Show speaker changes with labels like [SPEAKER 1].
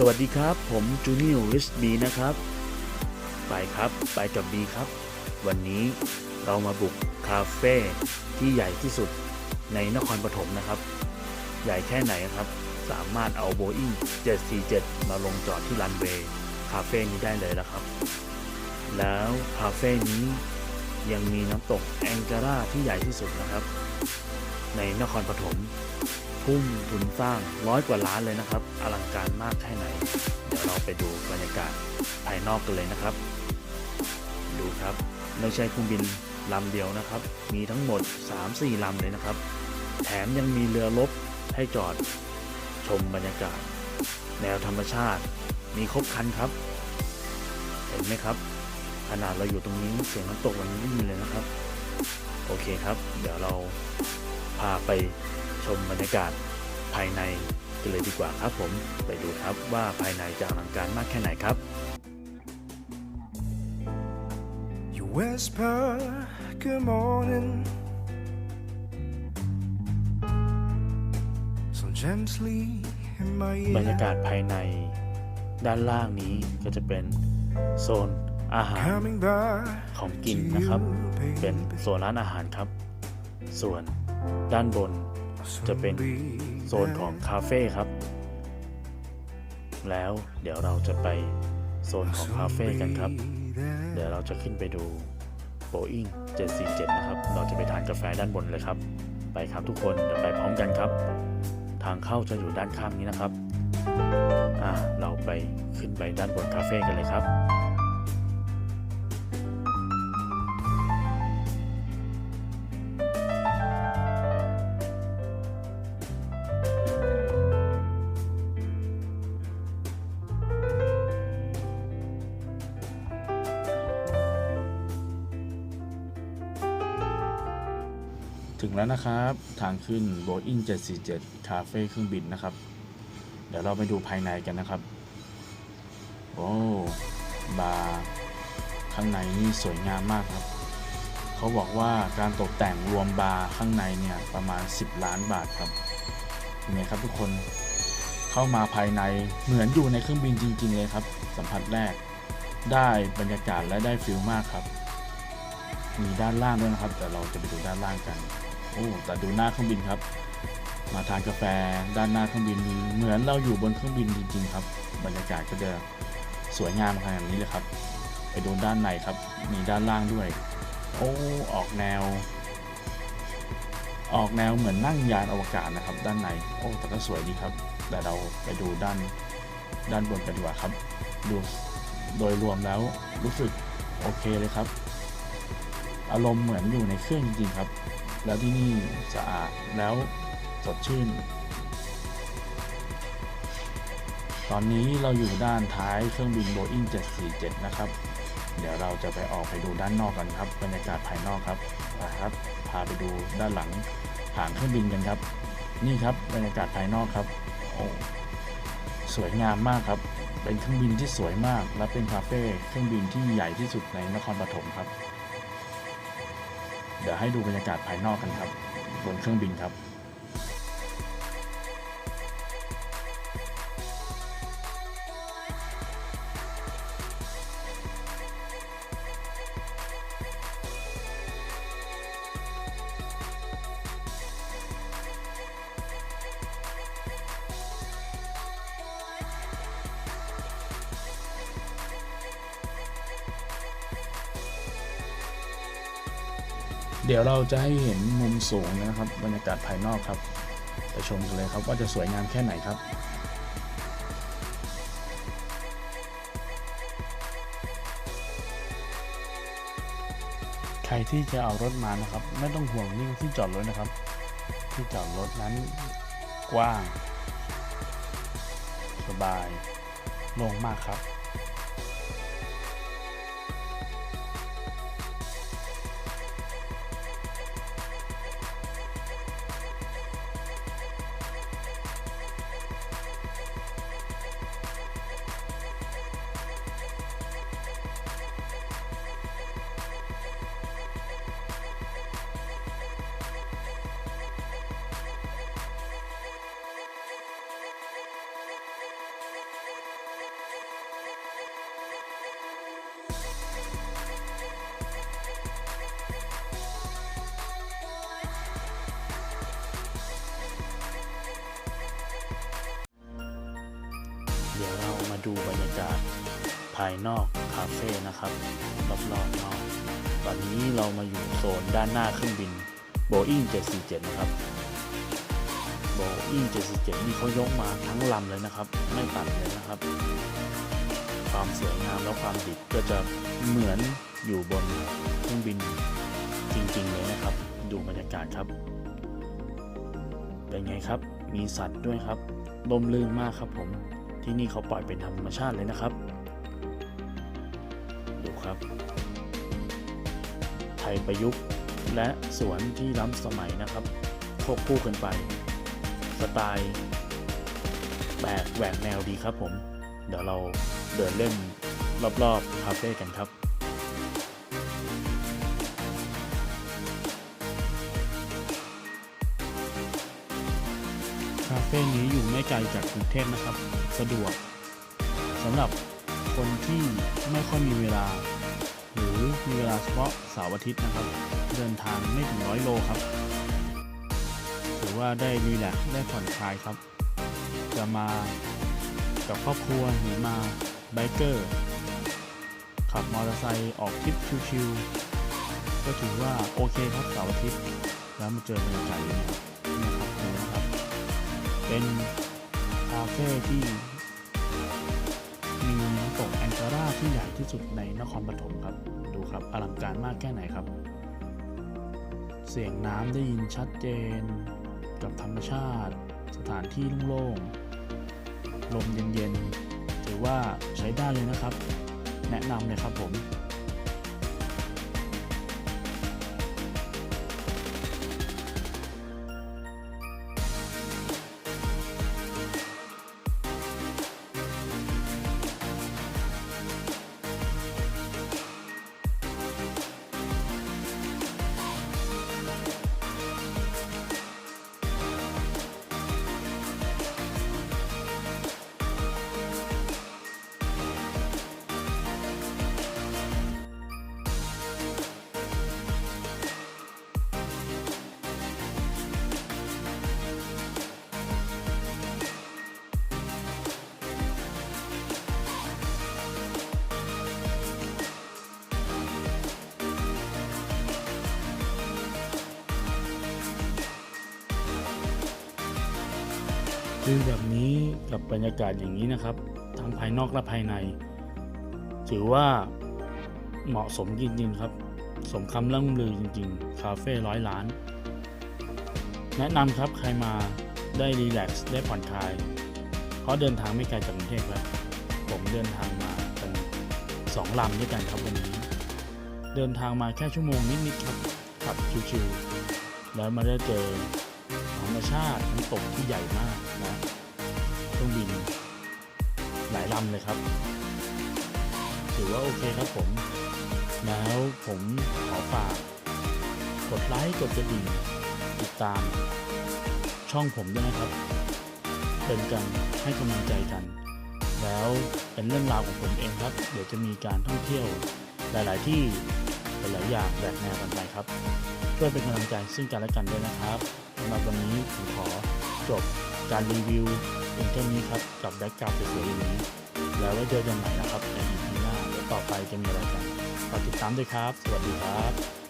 [SPEAKER 1] สวัสดีครับ ผมจูนิวริสบีนะครับ ไปครับไปกับบีครับ วันนี้เรามาบุกคาเฟ่ที่ใหญ่ที่สุดในนครปฐมนะครับ ใหญ่แค่ไหนครับ สามารถเอาโบอิ n ง747 มาลงจอดที่รันเวย์คาเฟ่นี้ได้เลยแล้วครับ แล้วคาเฟ่นี้ยังมีน้ำตกแองการาที่ใหญ่ที่สุดนะครับ ในนครปฐม ทุ่มทุนสร้างร้อยกว่าล้านเลยนะครับ อลังการมากแค่ไหน เดี๋ยวเราไปดูบรรยากาศภายนอกกันเลยนะครับ ดูครับไม่ใช่เครื่องบินลำเดียวนะครับ มีทั้งหมด 3-4ลำเลยนะครับ แถมยังมีเรือรบให้จอดชมบรรยากาศ แนวธรรมชาติ มีครบครันครับ เห็นไหมครับ ขนาดเราอยู่ตรงนี้เสียงน้ำตกยังไม่มีเลยนะครับ โอเคครับ เดี๋ยวเราพาไป ชมบรรยากาศภายในกันเลยดีกว่าครับผมไปดูครับว่าภายในจะอลังการมากแค่ไหนครับ
[SPEAKER 2] You whisper good morning so gently in my
[SPEAKER 1] บรรยากา
[SPEAKER 2] ear
[SPEAKER 1] ศภายในด้านล่างนี้ก็จะเป็นโซนอาหาร
[SPEAKER 2] coming back
[SPEAKER 1] ของ
[SPEAKER 2] to
[SPEAKER 1] กินนะครับ
[SPEAKER 2] you
[SPEAKER 1] เป็น
[SPEAKER 2] baby
[SPEAKER 1] โซนร้านอาหารครับ ส่วนด้านบน จะเป็นโซนของคาเฟ่ครับ แล้วเดี๋ยวเราจะไปโซนของคาเฟ่กันครับ เดี๋ยวเราจะขึ้นไปดู Boeing 747 นะครับ เราจะไปทานกาแฟด้านบนเลยครับ ไปครับทุกคนเดี๋ยวไปพร้อมกันครับ ทางเข้าจะอยู่ด้านข้างนี้นะครับ อ่า เราไปขึ้นไปด้านบนคาเฟ่กันเลยครับ งแล้วนะครับ ทางขึ้น Boeing 747คาเฟ่เครื่องบินนะครับ เดี๋ยวเราไปดูภายในกันนะครับ โอ้บาร์ข้างในนี่สวยงามมากครับ เขาบอกว่าการตกแต่งรวมบาร์ข้างในเนี่ยประมาณ 10 ล้านบาทครับเป็นไงครับทุกคนเข้ามาภายในเหมือนอยู่ในเครื่องบินจริง ๆ เลยครับ สัมผัสแรกได้บรรยากาศและได้ฟิลมากครับ มีด้านล่างด้วยนะครับ แต่เราจะไปดูด้านล่างกัน อ้แต่ดูหน้าเครื่องบินครับ มาทานกาแฟด้านหน้าเครื่องบินเหมือนเราอยู่บนเครื่องบินจริงๆครับ บรรยากาศก็จะสวยงามขนาดนี้เลยครับ ไปดูด้านในครับ มีด้านล่างด้วย โอ้ออกแนว ออกแนวเหมือนนั่งยานอวกาศนะครับ ด้านในโอ้แต่ก็สวยดีครับ แต่เราไปดูด้านด้านบนกันดีกว่าครับ ดูโดยรวมแล้วรู้สึกโอเคเลยครับ อารมณ์เหมือนอยู่ในเครื่องจริงๆครับ แล้วที่นี่สะอาดแล้วสดชื่น ตอนนี้เราอยู่ด้านท้ายเครื่องบิน Boeing 747 นะครับ เดี๋ยวเราจะไปออกไปดูด้านนอกกันครับบรรยากาศภายนอกครับนะครับ พาไปดูด้านหลังหางเครื่องบินกันครับ นี่ครับบรรยากาศภายนอกครับโอ้สวยงามมากครับ เป็นเครื่องบินที่สวยมาก และเป็นคาเฟ่เครื่องบินที่ใหญ่ที่สุดในนครปฐมครับ เดี๋ยวให้ดูบรรยากาศภายนอกกันครับบนเครื่องบินครับ เดี๋ยวเราจะให้เห็นมุมสูงนะครับบรรยากาศภายนอกครับไปชมกันเลยครับว่าจะสวยงามแค่ไหนครับใครที่จะเอารถมานะครับ ไม่ต้องห่วงเรื่งที่จอดรถนะครับ ที่จอดรถนั้นกว้าง สบายโล่งมากครับ ดูบรรยากาศภายนอกคาเฟ่นะครับรอบๆนอกตอนนี้เรามาอยู่โซนด้านหน้าเครื่องบิน Boeing 747 นะครับ Boeing 747 นี่เขายกมาทั้งลำเลยนะครับ ไม่ตัดเลยนะครับ ความสวยงามและความดิบก็จะเหมือนอยู่บนเครื่องบินจริงๆเลยนะครับ ดูบรรยากาศครับ เป็นไงครับ มีสัตว์ด้วยครับลมลื่นมากครับผม ที่นี่เขาปล่อยเป็นธรรมชาติเลยนะครับ ดูครับ ไทยประยุกต์และสวนที่ล้ำสมัยนะครับควบคู่กันไป สไตล์แบกแหวกแนวดีครับผม เดี๋ยวเราเดินเล่นรอบๆคาเฟ่กันครับ เฟ่นี้อยู่ไม่ไกลจากกรุงเทพนะครับ สะดวกสำหรับคนที่ไม่ค่อยมีเวลา หรือมีเวลาเฉพาะเสาร์อาทิตย์นะครับ เดินทางไม่ถึงร้อยโลครับถือว่าได้รีแลกซ์ได้ผ่อนคลายครับ จะมากับครอบครัวหรือมาไบเกอร์ขับมอเตอร์ไซค์ออกทริปชิวๆก็ถือว่าโอเคครับเสาร์อาทิตย์แล้วมาเจอบรรยากาศอย่างนี้ เป็นคาเฟ่ที่มีน้ำตกแองการาที่ใหญ่ที่สุดในนครปฐมครับ ดูครับอลังการมากแค่ไหนครับ เสียงน้ำได้ยินชัดเจน กับธรรมชาติ สถานที่โล่งๆลมเย็นๆถือว่าใช้ได้เลยนะครับ แนะนำเลยครับผม คือแบบนี้กับบรรยากาศอย่างนี้นะครับ ทั้งภายนอกและภายใน ถือว่าเหมาะสมจริงๆครับ สมคำล่ำลือจริงๆ คาเฟ่ร้อยล้าน แนะนำครับใครมาได้รีแลกซ์ได้ผ่อนคลาย เพราะเดินทางไม่ไกลจากกรุงเทพครับผมเดินทางมาเป็นสองลำด้วยกันครับวันนี้ เดินทางมาแค่ชั่วโมงนิดๆครับขับชิวๆแล้วมาได้เจอ รรมชาติน้ำตกที่ใหญ่มากนะเครื่องบินหลายลำเลยครับ ถือว่าโอเคครับผม แล้วผมขอฝากกดไลค์กดกระดิ่งติดตาม ช่องผมด้วยนะครับ เป็นกันให้กำลังใจกัน แล้วเป็นเรื่องราวของผมเองครับ เดี๋ยวจะมีการท่องเที่ยวหลาย ๆ ที่ หลายอย่างแบกแนวกันไปครับช่วยเป็นกำลังใจซึ่งกันและกันด้วยนะครับสำหรับวันนี้ผมขอจบการรีวิวเพียงเท่านี้ครับกับแบ็กกราวด์สวยๆอย่างนี้แล้วไว้เจอกันใหม่นะครับใน EP หน้าเดี๋ยวต่อไปจะมีอะไรกันฝากติดตามด้วยครับ สวัสดีครับ